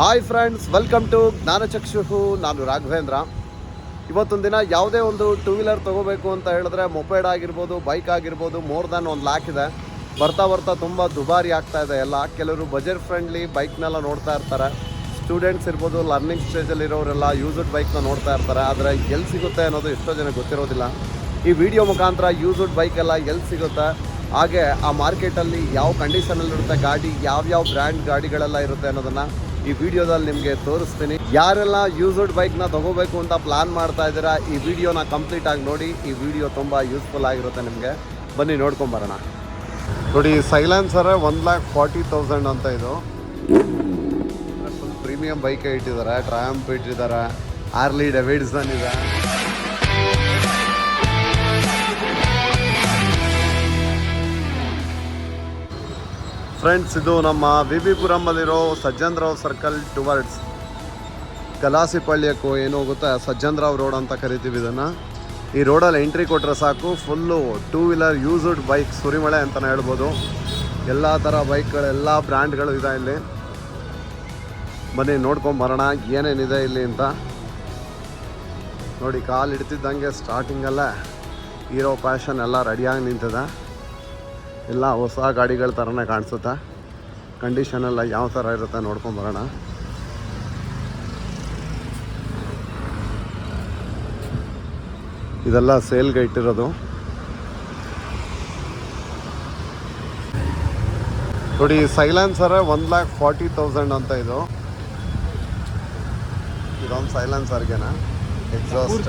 Hi friends welcome to Jnanachakshuhu ನಾನು ರಾಘವೇಂದ್ರ. ಇವತ್ತೊಂದು ದಿನ ಯಾವುದೇ ಒಂದು ಟೂ ವೀಲರ್ ತೊಗೋಬೇಕು ಅಂತ ಹೇಳಿದ್ರೆ ಮೊಪೇಡ್ ಆಗಿರ್ಬೋದು ಬೈಕ್ ಆಗಿರ್ಬೋದು ಮೋರ್ ದ್ಯಾನ್ ಒಂದು ಲ್ಯಾಕ್ ಇದೆ. ಬರ್ತಾ ಬರ್ತಾ ತುಂಬ ದುಬಾರಿ ಆಗ್ತಾ ಇದೆ ಎಲ್ಲ. ಕೆಲವರು ಬಜೆಟ್ ಫ್ರೆಂಡ್ಲಿ ಬೈಕ್ನೆಲ್ಲ ನೋಡ್ತಾ ಇರ್ತಾರೆ. ಸ್ಟೂಡೆಂಟ್ಸ್ ಇರ್ಬೋದು ಲರ್ನಿಂಗ್ ಸ್ಟೇಜಲ್ಲಿ ಇರೋರೆಲ್ಲ ಯೂಸ್ಡ್ ಬೈಕ್ನ ನೋಡ್ತಾ ಇರ್ತಾರೆ. ಆದರೆ ಎಲ್ಲಿ ಸಿಗುತ್ತೆ ಅನ್ನೋದು ಎಷ್ಟೋ ಜನ ಗೊತ್ತಿರೋದಿಲ್ಲ. ಈ ವಿಡಿಯೋ ಮುಖಾಂತರ ಯೂಸ್ಡ್ ಬೈಕ್ ಎಲ್ಲ ಎಲ್ಲಿ ಸಿಗುತ್ತೆ? ಹಾಗೆ ಆ ಮಾರ್ಕೆಟಲ್ಲಿ ಯಾವ ಕಂಡೀಷನಲ್ಲಿರುತ್ತೆ ಗಾಡಿ, ಯಾವ್ಯಾವ ಬ್ರ್ಯಾಂಡ್ ಗಾಡಿಗಳೆಲ್ಲ ಇರುತ್ತೆ ಅನ್ನೋದನ್ನ ಈ ವಿಡಿಯೋದಲ್ಲಿ ನಿಮಗೆ ತೋರಿಸ್ತೀನಿ. ಯಾರೆಲ್ಲ ಯೂಸ್ಡ್ ಬೈಕ್ನ ತಗೋಬೇಕು ಅಂತ ಪ್ಲಾನ್ ಮಾಡ್ತಾ ಇದ್ದೀರಾ, ಈ ವಿಡಿಯೋನ ಕಂಪ್ಲೀಟ್ ಆಗಿ ನೋಡಿ, ಈ ವಿಡಿಯೋ ತುಂಬ ಯೂಸ್ಫುಲ್ ಆಗಿರುತ್ತೆ ನಿಮಗೆ. ಬನ್ನಿ ನೋಡ್ಕೊಂಬರೋಣ ನೋಡಿ ಸೈಲೆನ್ಸರೇ ಒನ್ ಲ್ಯಾಕ್ ಫಾರ್ಟಿ ತೌಸಂಡ್ ಅಂತ ಇದು. ಪ್ರೀಮಿಯಂ ಬೈಕೇ ಇಟ್ಟಿದ್ದಾರೆ ಟ್ರಯಾಂಪ್ ಇಟ್ಟಿದ್ದಾರೆ ಆರ್ಲಿ ಡೆವಿಡ್ಸನ್ ಇದೆ ಫ್ರೆಂಡ್ಸ್ ಇದು ನಮ್ಮ ವಿ ಬಿ ಪುರಮಲ್ಲಿರೋ ಸಜ್ಜನ್ರಾವ್ ಸರ್ಕಲ್ ಟುವರ್ಡ್ಸ್ ಕಲಾಸಿಪಳ್ಯಕ್ಕೂ ಏನು ಹೋಗುತ್ತೆ? ಸಜ್ಜನ್ರಾವ್ ರೋಡ್ ಅಂತ ಕರಿತೀವಿ ಇದನ್ನು. ಈ ರೋಡಲ್ಲಿ ಎಂಟ್ರಿ ಕೊಟ್ಟರೆ ಸಾಕು. Full two wheeler used bike ಸುರಿಮಳೆ ಅಂತಲೇ ಹೇಳ್ಬೋದು. ಎಲ್ಲ ಥರ ಬೈಕ್ಗಳು ಎಲ್ಲ ಬ್ರ್ಯಾಂಡ್ಗಳು ಇದೆ ಇಲ್ಲಿ. ಬನ್ನಿ ನೋಡ್ಕೊಂಬರೋಣ ಏನೇನಿದೆ ಇಲ್ಲಿ ಅಂತ. ನೋಡಿ, ಕಾಲು ಇಡ್ತಿದ್ದಂಗೆ ಸ್ಟಾರ್ಟಿಂಗಲ್ಲೇ ಹೀರೋ ಪ್ಯಾಷನ್ ಎಲ್ಲ ರೆಡಿಯಾಗಿ ನಿಂತಿದೆ. ಎಲ್ಲ ಹೊಸ ಗಾಡಿಗಳ ಥರನೇ ಕಾಣಿಸುತ್ತೆ? ಕಂಡೀಷನ್ ಎಲ್ಲ ಯಾವ ಥರ ಇರುತ್ತೆ ನೋಡ್ಕೊಂಬರೋಣ ಇದೆಲ್ಲ ಸೇಲ್ಗೆ ಇಟ್ಟಿರೋದು. ನೋಡಿ silencer one lakh forty thousand ಅಂತ ಇದು. ಇದೊಂದು ಸೈಲೆನ್ಸರ್ಗೆನ ಎಕ್ಸಾಸ್ಟ್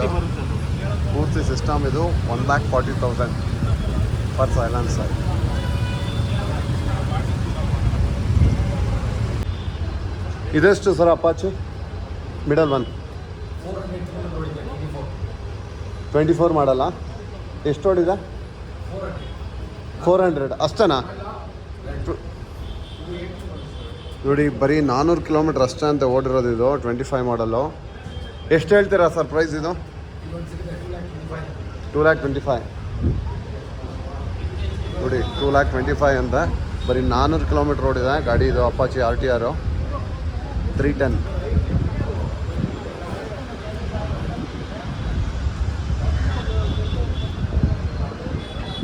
ಪೂರ್ತಿ ಸಿಸ್ಟಮ್ ಇದು one lakh forty thousand for silencer ಇದೆಷ್ಟು sir Apache? Middle one twenty four ಮಾಡಲ್ಲ? ಎಷ್ಟು ಓಡಿದೆ ಫೋರ್ ಹಂಡ್ರೆಡ್ ಅಷ್ಟೇನಾ? ನೋಡಿ, ಬರೀ ನಾನ್ನೂರು ಕಿಲೋಮೀಟ್ರ್ ಅಷ್ಟೇ ಅಂತ ಓಡಿರೋದು ಇದು ಟ್ವೆಂಟಿ ಫೈವ್ ಮಾಡಲ್ಲು ಎಷ್ಟು ಹೇಳ್ತೀರಾ ಸರ್ ಪ್ರೈಸ್ ಇದು? ಟೂ ಲ್ಯಾಕ್ ಟ್ವೆಂಟಿ ಫೈವ್ ನೋಡಿ ಟೂ ಲ್ಯಾಕ್ ಟ್ವೆಂಟಿ ಫೈವ್ ಅಂತ. ಬರೀ ನಾನ್ನೂರು ಕಿಲೋಮೀಟ್ರ್ ಓಡಿದೆ, ಗಾಡಿ ಇದು Apache R T R three ten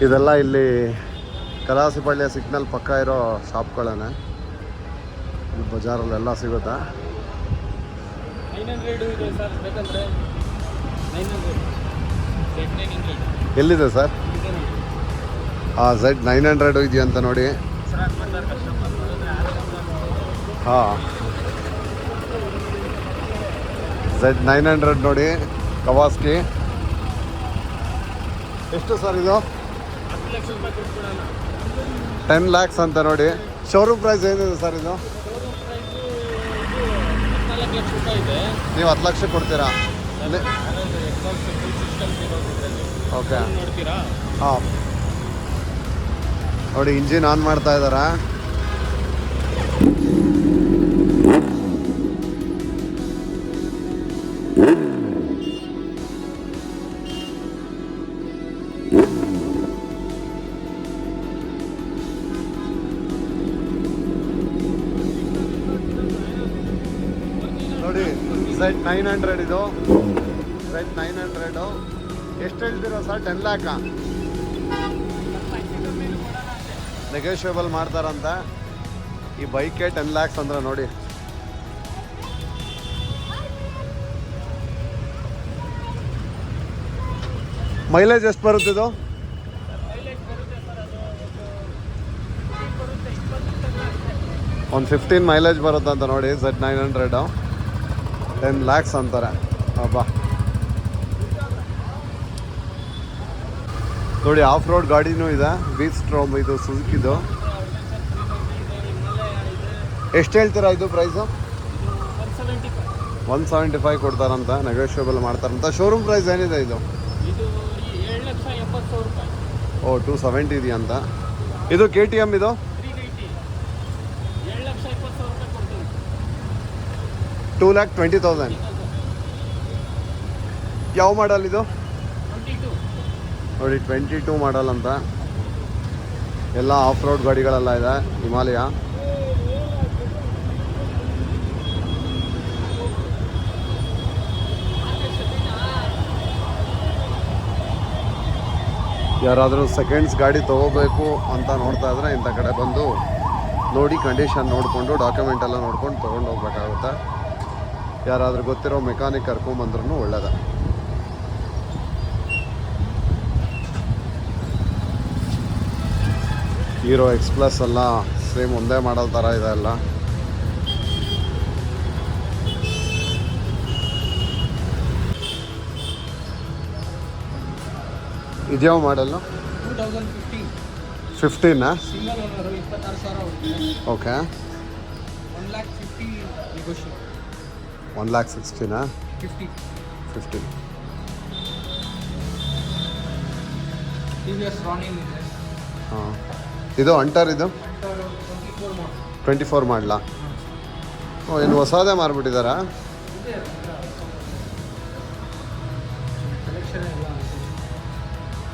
ಇದೆಲ್ಲ ಇಲ್ಲಿ ಕಲಾಸಿಪಳ್ಳಿಯ ಸಿಗ್ನಲ್ ಪಕ್ಕ ಇರೋ ಶಾಪ್ಗಳೇ ಈ ಬಜಾರಲ್ಲೆಲ್ಲ ಸಿಗುತ್ತಾ? ಎಲ್ಲಿದೆ ಸರ್? ಆ ನೋಡಿ ಹಾಂ ಝೆಡ್ ನೈನ್ ಹಂಡ್ರೆಡು ನೋಡಿ. ಬರ್ತಾರೆ ಕಸ್ಟಮರ್. ನೋಡಿದ್ರೆ ಹಾಂ. ಝೆಡ್ ನೈನ್ ಹಂಡ್ರೆಡ್ ನೋಡಿ ಕವಾಸ್ಕಿ ಎಷ್ಟು ಸರ್ ಇದು? ಟೆನ್ ಲ್ಯಾಕ್ಸ್ ಅಂತ ನೋಡಿ. ಶೋರೂಮ್ ಪ್ರೈಸ್ ಏನಿದೆ ಸರ್ ಇದು? ನೀವು ಹತ್ತು ಲಕ್ಷ ಕೊಡ್ತೀರಾ? ಓಕೆ ಹಾಂ. ನೋಡಿ ಇಂಜಿನ್ ಆನ್ ಮಾಡ್ತಾ ಇದ್ದಾರಾ ನೋಡಿ ಝೆಡ್ ನೈನ್ ಹಂಡ್ರೆಡ್ ಇದು. ಝೆಡ್ ನೈನ್ ಹಂಡ್ರೆಡು ಎಷ್ಟು ಹೇಳ್ತೀರಾ ಸರ್? ಟೆನ್ ಲ್ಯಾಕಾ ನೆಗೋಷಿಯಬಲ್ ಮಾಡ್ತಾರಂತ. ಈ ಬೈಕೆ ಟೆನ್ ಲ್ಯಾಕ್ಸ್ ಅಂದ್ರೆ ನೋಡಿ. ಮೈಲೇಜ್ ಎಷ್ಟು ಬರುತ್ತೆ ಇದು? ಒಂದು ಫಿಫ್ಟೀನ್ ಮೈಲೇಜ್ ಬರುತ್ತೆ ಅಂತ ನೋಡಿ Z nine hundred ten lakhs ಅಂತಾರೆ. ಅಬ್ಬಾ. ನೋಡಿ ಆಫ್ ರೋಡ್ ಗಾಡಿನೂ ಇದೆ. ಬೀಚ್ ಸ್ಟ್ರೋಮ್ ಇದು ಸುಜುಕಿದು. ಎಷ್ಟು ಹೇಳ್ತೀರಾ ಇದು ಪ್ರೈಸು ಒನ್ ಸೆವೆಂಟಿ ಫೈವ್ ಕೊಡ್ತಾರಂತ ನೆಗೋಷಿಯಬಲ್ ಮಾಡ್ತಾರಂತ. ಶೋರೂಮ್ ಪ್ರೈಸ್ ಏನಿದೆ ಇದು? ಓ ಟು ಸೆವೆಂಟಿ ಇದೆಯಂತ. ಇದು ಕೆ ಟಿ ಎಂ ಇದು? ಟೂ ಲ್ಯಾಕ್ ಟ್ವೆಂಟಿ ತೌಸಂಡ್ ಯಾವ ಮಾಡಲ್ ಇದು? ನೋಡಿ ಟ್ವೆಂಟಿ ಟೂ ಮಾಡಲ್ ಅಂತ. ಎಲ್ಲ ಆಫ್ ರೋಡ್ ಗಾಡಿಗಳೆಲ್ಲ ಇದೆ, ಹಿಮಾಲಯ. ಯಾರಾದರೂ ಸೆಕೆಂಡ್ಸ್ ಗಾಡಿ ತೊಗೋಬೇಕು ಅಂತ ನೋಡ್ತಾ ಇದ್ರೆ ಇಂಥ ಕಡೆ ಬಂದು ನೋಡಿ ಕಂಡೀಷನ್ ನೋಡಿಕೊಂಡು ಡಾಕ್ಯುಮೆಂಟ್ ಎಲ್ಲ ನೋಡ್ಕೊಂಡು ತೊಗೊಂಡು ಹೋಗ್ಬೇಕಾಗುತ್ತೆ. ಯಾರಾದರೂ ಗೊತ್ತಿರೋ ಮೆಕ್ಯಾನಿಕ್ ಕರ್ಕೊಂಬಂದ್ರೂ ಒಳ್ಳೆಯದ ಹೀರೋ ಎಕ್ಸ್ಪ್ರೆಸ್ ಎಲ್ಲ ಸೇಮ್ ಒಂದೇ ಮಾಡಲ್ ಥರ ಇದೆ ಅಲ್ಲ. ಇದ್ಯಾವ model fifteen okay one lakh ಸಿಕ್ಸ್ಟೀನಾ fifty ಹಾಂ. ಇದು ಅಂಟರ್ ಇದು? ಟ್ವೆಂಟಿ ಫೋರ್ ಮಾಡಲ್ ಓ ಏನು ಹೊಸದೇ ಮಾರ್ಬಿಟ್ಟಿದ್ದಾರಾ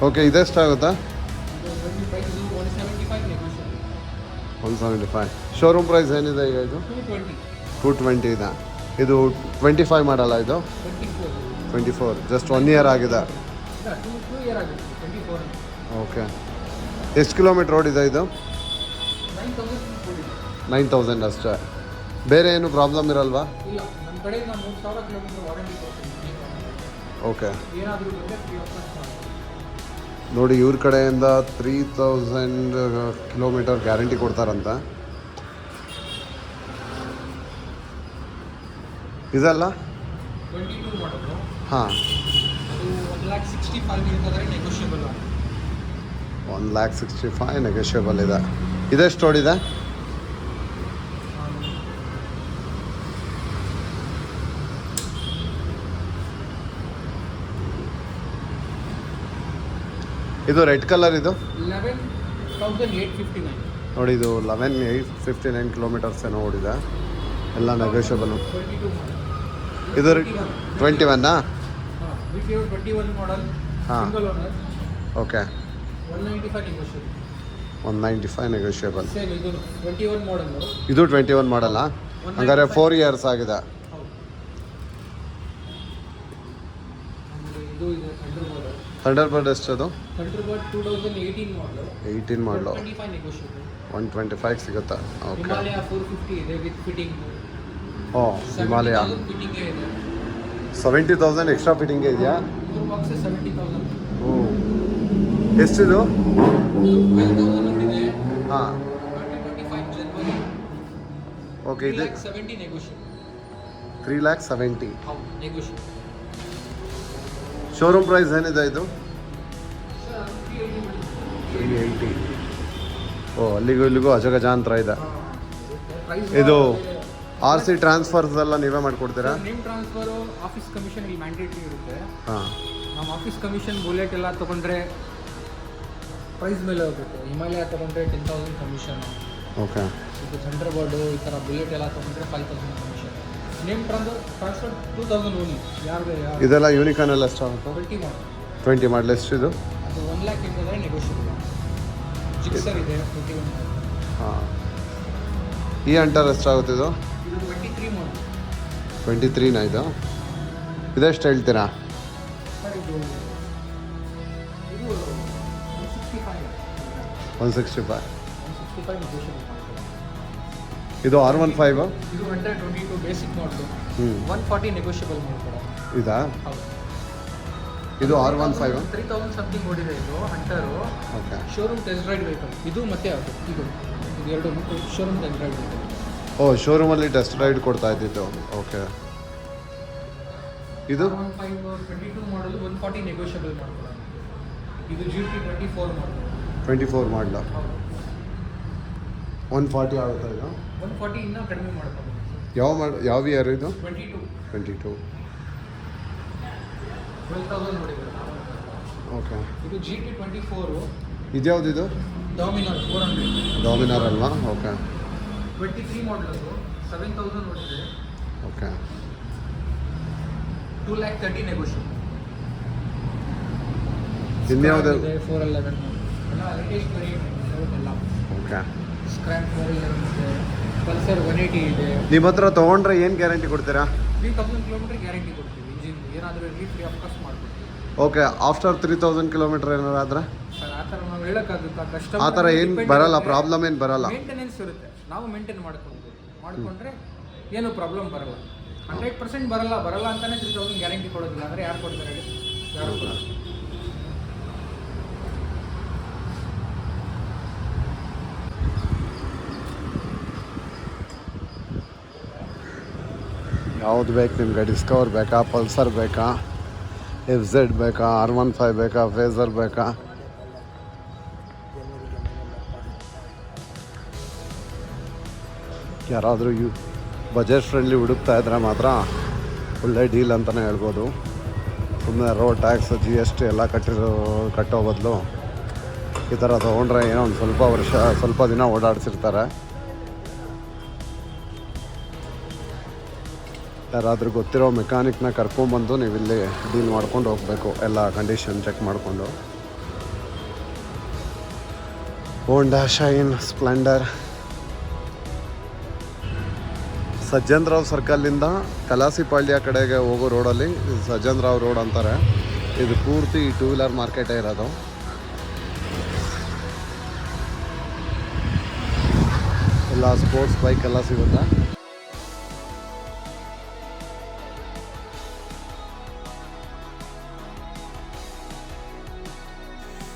okay ಇದೆಷ್ಟಾಗುತ್ತಾ one seventy five showroom price ಏನಿದೆ ಈಗ ಇದು? ಟೂ ಟ್ವೆಂಟಿ ಇದೆ? ಇದು ಟ್ವೆಂಟಿ ಫೈವ್ ಮಾಡಲ್ಲ ಇದು? Twenty four just one year ಆಗಿದೆ. ಓಕೆ ಎಷ್ಟು ಕಿಲೋಮೀಟ್ರ್ ಓಡಿದೆ ಇದು ನೈನ್ ತೌಸಂಡ್ ಅಷ್ಟೇ. ಬೇರೆ ಏನು ಪ್ರಾಬ್ಲಮ್ ಇರಲ್ವಾ? ಓಕೆ ನೋಡಿ ಇವ್ರ ಕಡೆಯಿಂದ ತ್ರೀ ತೌಸಂಡ್ ಕಿಲೋಮೀಟರ್ ಗ್ಯಾರಂಟಿ ಕೊಡ್ತಾರಂತ. ಇದಲ್ಲ? ಹಾಂ. One lakh sixty five negotiable ಇದೆ. ಇದೆಷ್ಟು ಓಡಿದೆ? ಇದು ರೆಡ್ ಕಲರ್ ಇದು? ನೋಡಿ ಇದು eleven eight fifty nine kilometres ಏನೋ ಓಡಿದೆ. ಎಲ್ಲ ನೆಗೋಷಿಯಬಲು ಇದು ಟ್ವೆಂಟಿ ಒನ್ನಾ ಹಾಂ. Okay. One ninety five negotiable ಇದು ಟ್ವೆಂಟಿ ಒನ್ ಮಾಡಲ್ಲ ಹಂಗಾರೆ ಫೋರ್ ಇಯರ್ಸ್ ಆಗಿದೆ. ಥಂಡರ್ ಬೋರ್ಡ್ ಎಷ್ಟು ಅದು eighteen model one twenty five ಸಿಗುತ್ತಾ? ಓಕೆ. ಓ, Himalaya. Seventy thousand extra fitting ಇದೆಯಾ? ಹ್ಞೂ ಎಷ್ಟಿದು? ಹಾಂ. ಓಕೆ ಇದು three lakh seventy showroom price ಏನಿದೆ ಇದು? ತ್ರೀ ಏಯ್ಟಿ ಓ, ಅಲ್ಲಿಗೂ ಇಲ್ಲಿಗೂ ಅಜಗಜಾಂತರ ಇದೆ. ಇದು ಆರ್ ಸಿ ಟ್ರಾನ್ಸ್ಫರ್ಸ್ ಎಲ್ಲ ನೀವೇ ಮಾಡ್ಕೊಡ್ತೀರಾ? ನಿಮ್ಮ ಟ್ರಾನ್ಸ್ಫರ್ ಆಫೀಸ್ ಕಮಿಷನ್ ಇಲ್ಲಿ ಮ್ಯಾಂಡೇಟ್ ಇರುತ್ತೆ. ಹಾಂ. ನಮ್ಮ ಆಫೀಸ್ ಕಮಿಷನ್ ಬುಲೆಟ್ ಎಲ್ಲ ತೊಗೊಂಡ್ರೆ ಪ್ರೈಸ್ ಮೇಲೆ ಹೋಗುತ್ತೆ. ಹಿಮಾಲಯ ತೊಗೊಂಡ್ರೆ ಟೆನ್ ತೌಸಂಡ್ ಕಮಿಷನ್ ಓಕೆ. ಇದು ಥಂಡರ್ ಬರ್ಡು ಈ ಥರ ಬುಲೆಟ್ ಎಲ್ಲ ತೊಗೊಂಡ್ರೆ five thousand commission name trans transfer two thousand only. ಯಾರು ಯಾರು ಇದೆಲ್ಲ ಯೂನಿಕಾನ್ ಎಲ್ಲ ಎಷ್ಟಾಗುತ್ತೆ ಟ್ವೆಂಟಿ ಮಾಡಿ. ಟ್ವೆಂಟಿ ಮಾಡಲ್ ಇದು? ಅದು ಒನ್ ಲ್ಯಾಕ್ ಇಂದರೆ ನೆಗೋಷಿಯಬಲ್ ಜಿಕ್ಸರ್ ಇದೆ ಟ್ವೆಂಟಿ ಒನ್ ಹಾಂ. ಈ ಅಂಟರ್ ಎಷ್ಟಾಗುತ್ತೆ ಇದು? ತ್ರೀ ಟ್ವೆಂಟಿ ತ್ರೀನಾ ಇದು ಇದೆಷ್ಟು ಹೇಳ್ತೀರಾ? ಸರ್ ಇದು ಇದು one sixty five one sixty five one sixty five negotiable ಇದು ಆರ್ ಒನ್ ಫೈವ್ ಇದು hundred twenty two basic model ಹ್ಞೂ ಒನ್ ಫಾರ್ಟಿ ನೆಗೋಷಿಯಬಲ್ ಮಾಡ್ಕೊಡ ಇದಾ? ಹೌದು. ಇದು R one five three thousand something ಓಡಿದೆ ಇದು Hunter okay showroom test ride vehicle ಇದು ಮತ್ತೆ ಅದು ಇದು. ಇದು ಎರಡು ಶೋರೂಮ್ ಟೆಸ್ಟ್ ರೈಡ್ ವೆಹಿಕಲ್ ಓ ಶೋರೂಮಲ್ಲಿ ಟೆಸ್ಟ್ ರೈಡ್ ಕೊಡ್ತಾ ಇದ್ದಿದ್ದು. ಓಕೆ ಇದು? ಟ್ವೆಂಟಿ ಇದು ಫೋರ್ ಮಾಡಲು ಒನ್ ಫಾರ್ಟಿ ಆಗುತ್ತಾ ಇದು? ಯಾವ ಮಾಡ್ ಯಾವ ಇಯರ್ ಇದು? ಟ್ವೆಂಟಿ ಟು ಓಕೆ ಇದು ಜಿ ಟಿ ಟ್ವೆಂಟಿ ಫೋರು ಇದ್ಯಾವ್ದಿದು ಡಾಮಿನಾರ್ ಫೋರ್ ಹಂಡ್ರೆಡ್ ಡಾಮಿನಾರ್ ಅಲ್ವಾ? Okay twenty three model seven thousand ನೋಡಿದೆ okay two lakh thirty negotiable ಇನ್ಯಾವುದು four eleven latest variant ಎಲ್ಲ ಓಕೆ ಸ್ಕ್ರ್ಯಾಪ್ ಫೋರ್ ಎಲೆವೆನ್ ಇದೆ Pulsar one eighty ಇದೆ ನಿಮ್ಮ ಹತ್ರ ತೊಗೊಂಡ್ರೆ ಏನು ಗ್ಯಾರಂಟಿ ಕೊಡ್ತೀರಾ? ತ್ರೀ ತೌಸಂಡ್ ಕಿಲೋಮೀಟ್ರ್ ಗ್ಯಾರಂಟಿ ಕೊಡ್ತೀವಿ ಇಂಜಿನ್ ಏನಾದರೂ ಇರಲಿ ಫ್ರೀ ಆಫ್ ಕಾಸ್ಟ್ ಮಾಡ್ಕೊಡ್ತೀವಿ. Okay after three thousand kilometre ಏನಾರು ಆದರೆ? ಸರ್ ಆ ಥರ ನಾವು ಹೇಳೋಕ್ಕಾಗುತ್ತಾ? ಕಷ್ಟ ಆ ಥರ ಏನು ಬರಲ್ಲ ಪ್ರಾಬ್ಲಮ್ ಏನು ಬರಲ್ಲ. ಮೇಂಟೆನೆನ್ಸ್ ಇರುತ್ತೆ. ನಾವು ಮೇಂಟೈನ್ ಮಾಡ್ಕೊಳ್ತೀವಿ ಮಾಡಿಕೊಂಡ್ರೆ ಏನು ಪ್ರಾಬ್ಲಮ್ ಬರಲ್ಲ. ಹಂಡ್ರೆಡ್ ಪರ್ಸೆಂಟ್ ಬರಲ್ಲ. ಬರಲ್ಲ ಅಂತಾನೆ ತ್ರೀ ತೌಸಂಡ್ ಗ್ಯಾರಂಟಿ ಕೊಡೋದಿಲ್ಲ. ಅಂದರೆ ಯಾರು ಕೊಡ್ತಾರೆ ಯಾರು ಕೊಡಲ್ಲ ಯಾವ್ದು ಬೇಕು ನಿಮ್ಗೆ? ಡಿಸ್ಕವರ್ ಬೇಕಾ? ಪಲ್ಸರ್ ಬೇಕಾ? ಎಫ್ ಝೆಡ್ ಬೇಕಾ? ಆರ್ ಒನ್ ಫೈವ್ ಬೇಕಾ? ಫೇಸರ್ ಬೇಕಾ? ಯಾರಾದರೂ ಯು ಬಜೆಟ್ ಫ್ರೆಂಡ್ಲಿ ಹುಡುಕ್ತಾ ಇದ್ದರೆ ಮಾತ್ರ ಒಳ್ಳೆ ಡೀಲ್ ಅಂತಲೇ ಹೇಳ್ಬೋದು. ಸುಮ್ಮನೆ road tax G S T ಎಲ್ಲ ಕಟ್ಟಿರೋ, ಕಟ್ಟೋ ಬದಲು ಈ ಥರ ತೊಗೊಂಡ್ರೆ ಏನೋ ಒಂದು ಸ್ವಲ್ಪ ವರ್ಷ, ಸ್ವಲ್ಪ ದಿನ ಓಡಾಡ್ಸಿರ್ತಾರೆ. ಯಾರಾದರೂ ಗೊತ್ತಿರೋ ಮೆಕ್ಯಾನಿಕ್ನ ಕರ್ಕೊಂಬಂದು ನೀವು ಇಲ್ಲಿ ಡೀಲ್ ಮಾಡ್ಕೊಂಡು ಹೋಗಬೇಕು, ಎಲ್ಲ ಕಂಡೀಷನ್ ಚೆಕ್ ಮಾಡಿಕೊಂಡು. ಹೋಂಡಾ ಶೈನ್ ಸ್ಪ್ಲೆಂಡರ್ ಸಜ್ಜನ್ರಾವ್ ಸರ್ಕಲ್ಲಿಂದ ಕಲಾಸಿಪಾಳ್ಯ ಕಡೆಗೆ ಹೋಗೋ ರೋಡಲ್ಲಿ ಸಜ್ಜನ್ರಾವ್ ರೋಡ್ ಅಂತಾರೆ. ಇದು ಪೂರ್ತಿ ಟೂ ವೀಲರ್ ಮಾರ್ಕೆಟೇ ಇರೋದು. ಎಲ್ಲ ಸ್ಪೋರ್ಟ್ಸ್ ಬೈಕ್ ಎಲ್ಲ ಸಿಗುತ್ತೆ.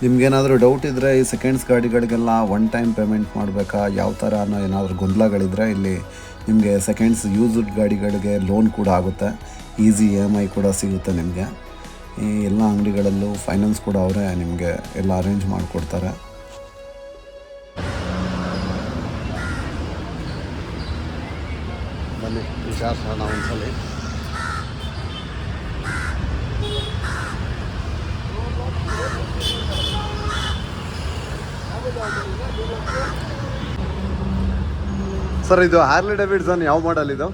ನಿಮ್ಗೇನಾದರೂ ಡೌಟ್ ಇದ್ದರೆ ಈ ಸೆಕೆಂಡ್ಸ್ ಗಾಡಿಗಳಿಗೆಲ್ಲ ಒನ್ ಟೈಮ್ ಪೇಮೆಂಟ್ ಮಾಡಬೇಕಾ? ಯಾವ ಥರ ಅನ್ನೋ ಏನಾದರೂ ಗೊಂದಲಗಳಿದ್ದರೆ ಇಲ್ಲಿ ನಿಮಗೆ ಸೆಕೆಂಡ್ಸ್ ಯೂಸ್ಡ್ ಗಾಡಿಗಳಿಗೆ ಲೋನ್ ಕೂಡ ಆಗುತ್ತೆ. ಈಸಿ ಇ ಎಂ ಐ ಕೂಡ ಸಿಗುತ್ತೆ ನಿಮಗೆ. ಈ ಎಲ್ಲ ಅಂಗಡಿಗಳಲ್ಲೂ ಫೈನಾನ್ಸ್ ಕೂಡ ಅವರೇ ನಿಮಗೆ ಎಲ್ಲ ಅರೇಂಜ್ ಮಾಡಿಕೊಡ್ತಾರೆ. ಬನ್ನಿ ಒಂದ್ಸಲಿ. ಸರ್ ಇದು ಹಾರ್ಲಿ ಡೇವಿಡ್ಸನ್ ಯಾವ ಮಾಡಲ್ ಇದು?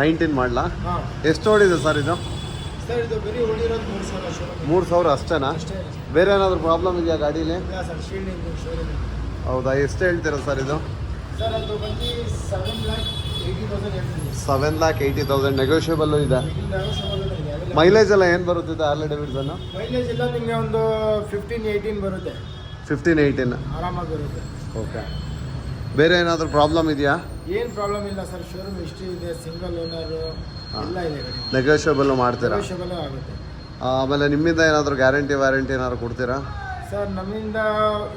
Nineteen model? ಎಷ್ಟು ಓಡಿದೆ ಸರ್ ಇದು? ಮೂರು ಸಾವಿರ ಅಷ್ಟೇನಾ? ಬೇರೆ ಏನಾದರೂ ಪ್ರಾಬ್ಲಮ್ ಇದೆಯಾ ಗಾಡೀಲಿ? ಹೌದಾ? ಎಷ್ಟು ಹೇಳ್ತೀರಾ ಸರ್ ಇದು? Seven lakh eighty thousand negotiable negotiable ಇದೆ. ಮೈಲೇಜ್ ಎಲ್ಲ ಏನು ಬರುತ್ತಿದೆ ಹಾರ್ಲಿ ಮೈಲೇಜ್ ಎಲ್ಲ ನಿಮಗೆ ಒಂದು ಫಿಫ್ಟೀನ್ ಏಯ್ಟೀನ್ ಬರುತ್ತೆ. ಫಿಫ್ಟೀನ್ ಏಯ್ಟೀನ್ ಆರಾಮಾಗಿ ಬರುತ್ತೆ. ಓಕೆ ಬೇರೆ ಏನಾದರೂ ಪ್ರಾಬ್ಲಮ್ ಇದೆಯಾ? ಏನು ಪ್ರಾಬ್ಲಮ್ ಇಲ್ಲ ಸರ್ ಶೋರೂಮ್ ಹಿಸ್ಟ್ರಿ ಇದೆ ಸಿಂಗಲ್ ಓನರು ನೆಗೋಷಿಯಬಲ್ ಎಲ್ಲ ಇದೆ ಗಾಡಿ ನೆಗೋಷಿಯಬಲ್ಲು ಮಾಡ್ತೀರಾ? ಆಗುತ್ತೆ. ಆಮೇಲೆ ನಿಮ್ಮಿಂದ ಏನಾದರೂ ಗ್ಯಾರಂಟಿ ವ್ಯಾರಂಟಿ ಏನಾದ್ರು ಕೊಡ್ತೀರಾ? ಸರ್ ನಮ್ಮಿಂದ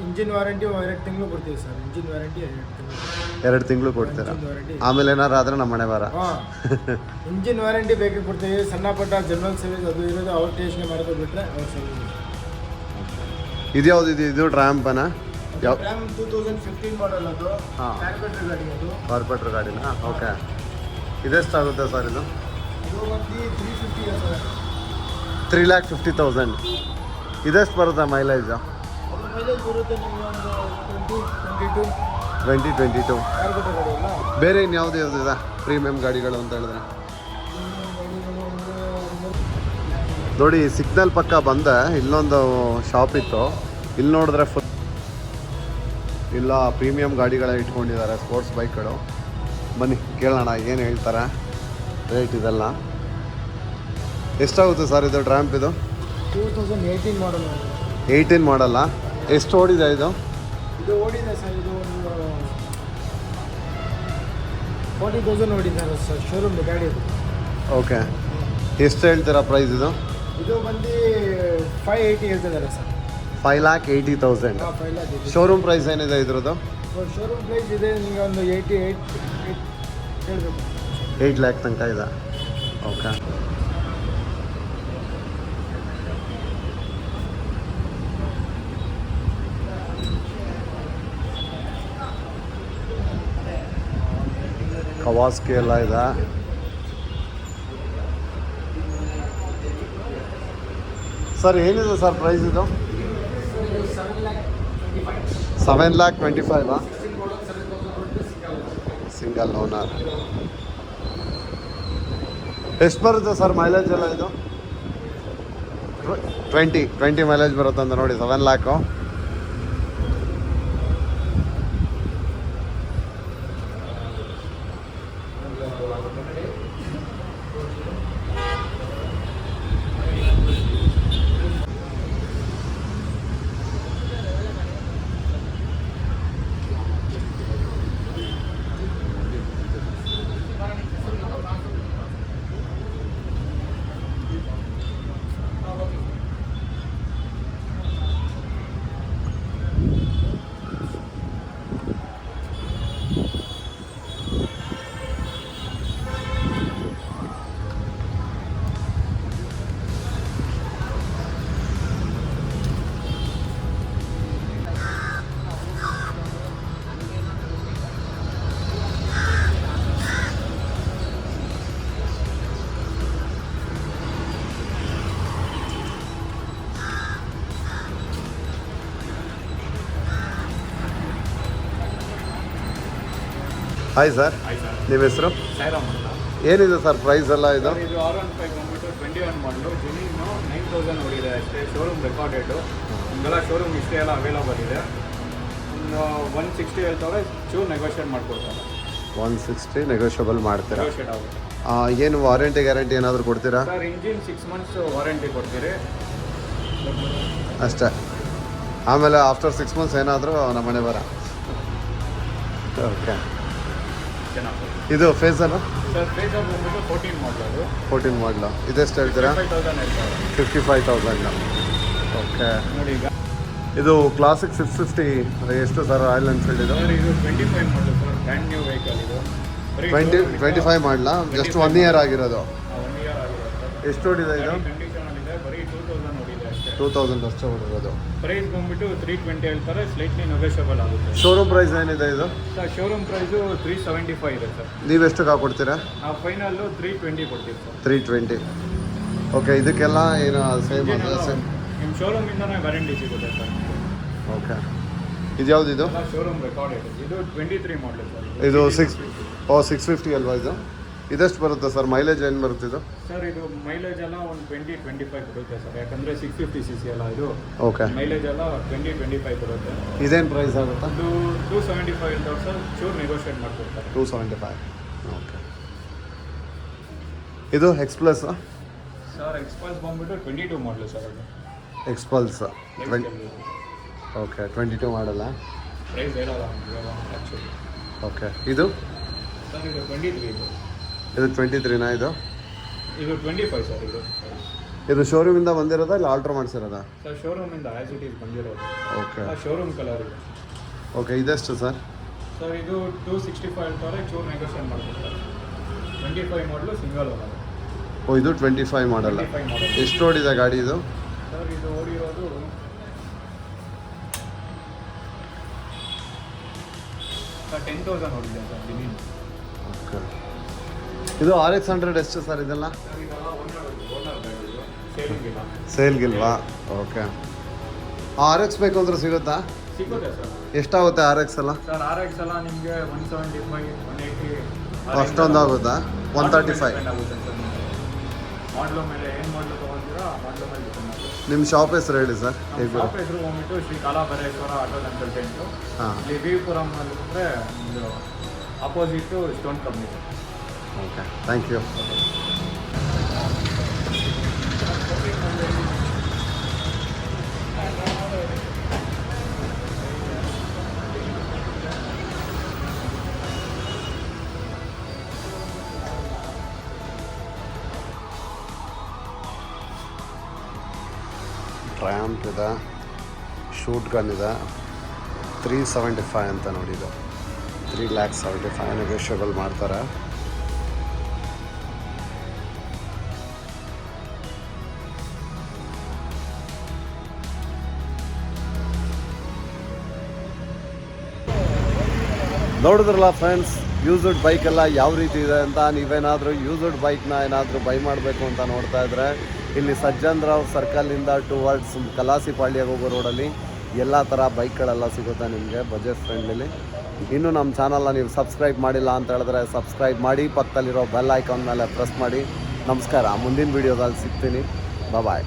ಇಂಜಿನ್ ವಾರಂಟಿ ಎರಡು ತಿಂಗಳು ಕೊಡ್ತೀವಿ ಸರ್. ಇಂಜಿನ್ ವಾರಂಟಿ ಎರಡು ತಿಂಗಳು ಎರಡು ತಿಂಗಳು ಕೊಡ್ತೀರಾ? ಇಂಜಿನ್ ವಾರಂಟಿ ಆಮೇಲೆ ಏನಾದ್ರು ಆದರೆ ನಮ್ಮ ಮನೆ ಬರ. ಹಾಂ. ಇಂಜಿನ್ ವ್ಯಾರಂಟಿ ಬೇಕು ಕೊಡ್ತೀವಿ. ಸಣ್ಣ ಪುಟ್ಟ ಜನರಲ್ ಸರ್ವಿಸ್ ಅದು ಇರೋದು ಅವ್ರ ಟೇಸ್ಟ್ಗೆ ಮಾಡೋದು ಬಿಟ್ಟರೆ ಅವ್ರ ಸರ್ವಿಸ್ ಇದ್ಯಾವ್ದು ಇದು? ಇದು ಟ್ರ್ಯಾಂಪನ ಯಾವ ಟೂ ತೌಸಂಡ್ ಫಿಫ್ಟೀನ್ ಮಾಡಲ್ ಅದು. ಹಾ. ಕಾರ್ಪೆಟ್ರ್ ಗಾಡಿ ಅದು. ಕಾರ್ಪೊರೇಟರ್ ಗಾಡಿನ? ಓಕೆ ಇದೆಷ್ಟಾಗುತ್ತೆ ಸರ್ ಇದು? Three fifty sir three lakh fifty thousand ಇದೆಷ್ಟು ಬರುತ್ತೆ ಮೈಲೇಜು ಮೈಲೇಜ್ ಬರುತ್ತೆ ನಿಮಗೆ ಒಂದು twenty twenty two twenty twenty ಬೇರೆ ಇನ್ಯಾವುದು ಯಾವ್ದು ಇದೆ? ಪ್ರೀಮಿಯಂ ಗಾಡಿಗಳು ಅಂತ ಹೇಳಿದ್ರೆ. ನೋಡಿ ಸಿಗ್ನಲ್ ಪಕ್ಕ ಬಂದೆ. ಇಲ್ಲೊಂದು ಶಾಪ್ ಇತ್ತು. ಇಲ್ಲಿ ನೋಡಿದ್ರೆ ಫುಲ್ ಇಲ್ಲ ಪ್ರೀಮಿಯಂ ಗಾಡಿಗಳ ಇಟ್ಕೊಂಡಿದ್ದಾರೆ ಸ್ಪೋರ್ಟ್ಸ್ ಬೈಕ್ಗಳು ಬನ್ನಿ ಕೇಳೋಣ ಏನು ಹೇಳ್ತಾರೆ? ರೇಟ್ ಇದೆಲ್ಲ. ಎಷ್ಟಾಗುತ್ತೆ ಸರ್ ಇದು ಟ್ರ್ಯಾಂಪ್ ಇದು? Two thousand eighteen model eighteen ಮಾಡಲ್ಲ ಎಷ್ಟು ಓಡಿದೆ ಇದು? ಇದು ಓಡಿದೆ ಸರ್ ಇದು ಒಂದು ಫೋರ್ಟಿ ತೌಸಂಡ್ ಓಡಿದೆ ಸರ್ ಶೋರೂಮ್ ಗಾಡಿ ಇದು ಓಕೆ ಎಷ್ಟು ಹೇಳ್ತೀರಾ ಪ್ರೈಸ್ ಇದು? ಇದು ಬಂದು ಫೈವ್ ಏಯ್ಟಿ ಹೇಳ್ತಿದ್ದಾರೆ sir five lakh eighty thousand five lakh ಇದೆ ಶೋರೂಮ್ ಪ್ರೈಸ್ ಏನಿದೆ ಇದ್ರದ್ದು? ಶೋರೂಮ್ ಪ್ರೈಸ್ ಇದೆ ನಿಮಗೆ ಒಂದು ಏಯ್ಟಿ ಏಯ್ಟ್ ಹೇಳ್ಬೇಕು. ಏಯ್ಟ್ ಲ್ಯಾಕ್ ತನಕ ಇದೆ. ಓಕೆ ಕವಾಸ್ಕಿ ಎಲ್ಲ ಇದೆ. ಸರ್ ಏನಿದೆ ಸರ್ ಪ್ರೈಸ್ ಇದು? ಸೆವೆನ್ ಲ್ಯಾಕ್ ಟ್ವೆಂಟಿ ಫೈವಾ ಸಿಂಗಲ್ ಓನರ್ ಎಷ್ಟು ಬರುತ್ತೆ ಸರ್ ಮೈಲೇಜ್ ಎಲ್ಲ ಇದು ಟ್ವೆಂಟಿ ಟ್ವೆಂಟಿ ಮೈಲೇಜ್ ಬರುತ್ತೆ ಅಂತ ನೋಡಿ ಸೆವೆನ್ ಲ್ಯಾಕು ಹಾಯ್ ಸರ್ ನಿಮ್ಮ ಹೆಸರು ಸಾಯಿರಾಮ್ ಅಂತ. ಏನಿದೆ ಸರ್ ಪ್ರೈಸ್ ಎಲ್ಲ ಇದು? ಸರ್ ಇದು ಆರ್ ಒನ್ ಫೈವ್ ಬಂದ್ಬಿಟ್ಟು twenty one model genuine nine thousand ನೋಡಿದೆ ಅಷ್ಟೇ ಶೋರೂಮ್ ರೆಕಾರ್ಡೆಡು ನಿಮಗೆಲ್ಲ ಶೋರೂಮ್ ಇಷ್ಟೇ ಎಲ್ಲ ಅವೈಲಬಲ್ ಇದೆ. ಒಂದು ಒನ್ ಸಿಕ್ಸ್ಟಿ ಹೇಳ್ತವ್ರೆ ಚೂರು ನೆಗೋಷಿಯೇಟ್ ಮಾಡ್ಕೊಡ್ತಾರೆ. ಒನ್ ಸಿಕ್ಸ್ಟಿ ನೆಗೋಷಿಯಬಲ್ ಮಾಡ್ತೀರಾ? ನೆಗೋಷಿಯೇಟ್ ಆಗುತ್ತೆ. ಆ, ಏನು ವಾರಂಟಿ ಗ್ಯಾರಂಟಿ ಏನಾದರೂ ಕೊಡ್ತೀರಾ? Sir engine six months warranty ಕೊಡ್ತೀರಿ. ಅಷ್ಟೇ. ಆಮೇಲೆ ಆಫ್ಟರ್ ಸಿಕ್ಸ್ ಮಂತ್ಸ್ ಏನಾದರೂ ನಮ್ಮ ಮನೆ ಬರ. ಓಕೆ ಇದು ಫೇಸನ್ನು ಸರ್ ಫೇಸ್ ಅಲ್ಲ ಬಂದ್ಬಿಟ್ಟು ಫೋರ್ಟೀನ್ ಮಾಡಲ ಇದೆಷ್ಟು ಹೇಳ್ತೀರಾ? ಫಿಫ್ಟಿ ಫೈವ್ ತೌಸಂಡ್ ಓಕೆ ಇದು ಕ್ಲಾಸಿಕ್ ಸಿಕ್ಸ್ ಫಿಫ್ಟಿ ಎಷ್ಟು ಸರ್ ರಾಯಲ್ ಎನ್ಫೀಲ್ಡ್ ಇದು? ಟ್ವೆಂಟಿ ಟ್ವೆಂಟಿ ಫೈವ್ ಮಾಡಲಾ ಜಸ್ಟ್ ಒನ್ ಇಯರ್ ಆಗಿರೋದು. ಎಷ್ಟು ಓಡಿದೆ ಇದು ಕಂಡೀಷನಲ್ಲಿದೆ ಬರೀ ಟೂ ತೌಸಂಡ್ ನೋಡಿದೆ ಅಷ್ಟೇ ಟೂ ತೌಸಂಡ್ ಅಷ್ಟೇ ಹೊಡಿರೋದು ಪ್ರೈಸ್ ಬಂದ್ಬಿಟ್ಟು ತ್ರೀ ಟ್ವೆಂಟಿ ಹೇಳ್ತಾರೆ ಸ್ಲೈಟ್ಲಿ ನೆಗೋಷಿಯಬಲ್ ಆಗುತ್ತೆ. ಶೋರೂಮ್ ಪ್ರೈಸ್ ಏನಿದೆ ಇದು? Sir showroom price three seventy five ಇದೆ ಸರ್ ನೀವು ಎಷ್ಟಕ್ಕೆ ಹಾಕೊಡ್ತೀರಾ? ನಾವು ಫೈನಲ್ಲು ತ್ರೀ ಟ್ವೆಂಟಿ ಕೊಡ್ತೀವಿ ಸರ್ ತ್ರೀ ಟ್ವೆಂಟಿ ಓಕೆ ಇದಕ್ಕೆಲ್ಲ ಏನು ಸೇಮ್ ಸೇಮ್ ನಿಮ್ಮ ಶೋರೂಮಿಂದನೇ ವ್ಯಾರಂಟಿ ಸಿಗುತ್ತೆ ಸರ್ ಓಕೆ ಇದು ಯಾವ್ದು ಇದು? ಶೋರೂಮ್ ರೆಕಾರ್ಡ್ ಇದೆ. ಇದು ಟ್ವೆಂಟಿ ತ್ರೀ ಮಾಡಲ್ ಸರ್ ಇದು ಸಿಕ್ಸ್ ಓ ಸಿಕ್ಸ್ ಫಿಫ್ಟಿ ಅಲ್ವಾ ಇದು? ಇದೆಷ್ಟು ಬರುತ್ತೆ ಸರ್? ಮೈಲೇಜ್ ಏನು ಬರುತ್ತೆ ಇದು? ಸರ್ ಇದು ಮೈಲೇಜ್ ಎಲ್ಲ ಒಂದು ಟ್ವೆಂಟಿ ಟ್ವೆಂಟಿ ಫೈವ್ ಬರುತ್ತೆ ಸರ್. ಯಾಕಂದರೆ ಸಿಕ್ಸ್ ಫಿಫ್ಟಿ ಸಿ ಸಿ ಎಲ್ಲ ಇದು. ಓಕೆ ಮೈಲೇಜ್ ಎಲ್ಲ ಟ್ವೆಂಟಿ ಟ್ವೆಂಟಿ ಫೈವ್ ಬರುತ್ತೆ. ಇದೇನು ಪ್ರೈಸ್ ಆಗುತ್ತೆ? ಅದು ಟೂ ಸೆವೆಂಟಿ ಫೈವ್ ಇರ್ತಾವೆ ಸರ್ ಚೂರು ನೆಗೋಷಿಯೇಟ್ ಮಾಡ್ಕೊಡ್ತಾರೆ. ಟೂ ಸೆವೆಂಟಿ ಫೈವ್ ಓಕೆ ಇದು ಎಕ್ಸ್ ಎಕ್ಸ್ಪ್ಲಸ್ ಸರ್ ಎಕ್ಸ್ಪಲ್ಸ್ ಬಂದ್ಬಿಟ್ಟು ಟ್ವೆಂಟಿ ಟೂ ಮಾಡಲು ಸರ್ ಅದು. Xpulse pulse okay twenty two model price ಹೇಳಲ್ಲ ಆ್ಯಕ್ಚುಲಿ ಓಕೆ ಇದು? ಸರ್ ಇದು ಟ್ವೆಂಟಿ ತ್ರೀ ಇದು ಟ್ವೆಂಟಿ ತ್ರೀನಾ ಇದು? ಇದು ಟ್ವೆಂಟಿ ಫೈವ್ ಸರ್ ಇದು ಇದು ಶೋರೂಮಿಂದ ಬಂದಿರೋದಾ ಇಲ್ಲ ಆಲ್ಟರ್ ಮಾಡಿಸಿರೋದಾ? ಸರ್ ಶೋರೂಮಿಂದ ಆಸ್ ಇಟ್ ಈಸ್ ಬಂದಿರೋದು. ಓಕೆ ಶೋರೂಮ್ ಕಲರ್ ಇದೆ. ಓಕೆ ಇದೆಷ್ಟು ಸರ್ ಸರ್ ಇದು ಟೂ ಸಿಕ್ಸ್ಟಿ ಫೈವ್ ಅಂತಾರೆ ಚೂರು ನೆಗೋಷಿಯೇಟ್ ಮಾಡ್ಕೊಡ್ತಾರೆ twenty five model single owner ಓ ಇದು ಟ್ವೆಂಟಿ ಫೈವ್ ಮಾಡಲ್ಲ ಎಷ್ಟು ಓಡಿದೆ ಗಾಡಿ ಇದು? ಸರ್ ಇದು ಓಡಿರೋದು ಸರ್ ಟೆನ್ ತೌಸಂಡ್ ಓಡಿದೆ ಸರ್ ಓಕೆ ಇದು ಆರ್ ಎಕ್ಸ್ ಹಂಡ್ರೆಡ್ ಎಷ್ಟು ಸರ್ ಇದೆಲ್ಲ? ಸೇಲ್ಗಿಲ್ವಾ ಓಕೆ ಆರ್ ಎಕ್ಸ್ ಬೇಕು ಅಂದ್ರೆ ಸಿಗುತ್ತಾ? ಎಷ್ಟಾಗುತ್ತೆ ಆರ್ ಎಕ್ಸ್ ಎಲ್ಲ? ಒನ್ ಅಷ್ಟೊಂದು ಆಗುತ್ತಾ. ಒನ್ ತರ್ಟಿ ಫೈವ್ ನಿಮ್ಮ ಶಾಪ್ ಹೆಸರು ಹೇಳಿ ಸರ್ ಶಾಪ್ ಹೆಸರು ಬಂದ್ಬಿಟ್ಟು ಶ್ರೀ ಕಾಲಾಭರೇಶ್ವರ ಆಟೋ ಕನ್ಸಲ್ಟೆಂಟು ಹಾಂ. ಇಲ್ಲಿ ವಿ ಪುರಂ ಅಂದರೆ ಒಂದು opposite stone company okay thank you Triumph ಇದೆ ಶೂಟ್ ಗನ್ ಇದೆ ತ್ರೀ ಸೆವೆಂಟಿ ಫೈವ್ ಅಂತ ನೋಡಿದ್ದು three lakh seventy five negotiable ಮಾಡ್ತಾರೆ. ನೋಡಿದ್ರಲ್ಲ ಫ್ರೆಂಡ್ಸ್ ಯೂಸ್ಡ್ ಬೈಕ್ ಎಲ್ಲ ಯಾವ ರೀತಿ ಇದೆ ಅಂತ ನೀವೇನಾದರೂ ಯೂಸ್ಡ್ ಬೈಕ್ನ ಏನಾದರೂ ಬೈ ಮಾಡಬೇಕು ಅಂತ ನೋಡ್ತಾ ಇದ್ರೆ, ಇಲ್ಲಿ ಸಜ್ಜನ್ರಾವ್ ಸರ್ಕಲಿಂದ ಟುವರ್ಡ್ಸ್ ಕಲಾಸಿಪಾಳ್ಯಗೆ ಹೋಗೋ ರೋಡಲ್ಲಿ ಎಲ್ಲ ಥರ ಬೈಕ್ಗಳೆಲ್ಲ ಸಿಗುತ್ತೆ ನಿಮಗೆ ಬಜೆಟ್ ಫ್ರೆಂಡ್ಲಿ ಇನ್ನೂ ನಮ್ಮ ಚಾನಲ್ನ ನೀವು ಸಬ್ಸ್ಕ್ರೈಬ್ ಮಾಡಿಲ್ಲ ಅಂತ ಹೇಳಿದ್ರೆ ಸಬ್ಸ್ಕ್ರೈಬ್ ಮಾಡಿ, ಪಕ್ಕದಲ್ಲಿರೋ ಬೆಲ್ ಐಕಾನ್ ಮೇಲೆ ಪ್ರೆಸ್ ಮಾಡಿ. ನಮಸ್ಕಾರ, ಮುಂದಿನ ವೀಡಿಯೋದಲ್ಲಿ ಸಿಗ್ತೀನಿ. ಬಾಯ್